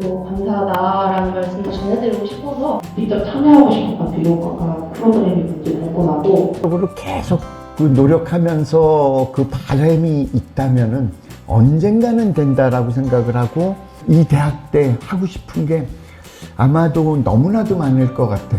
또 감사하다라는 말씀을 전해드리고 싶어서 직접 참여하고 싶은 것 같아요. 요가 프로그램이 뭔지 궁금하고 그걸 계속 그 노력하면서 그 바람이 있다면은 언젠가는 된다라고 생각을 하고 이 대학 때 하고 싶은 게 아마도 너무나도 많을 것 같아.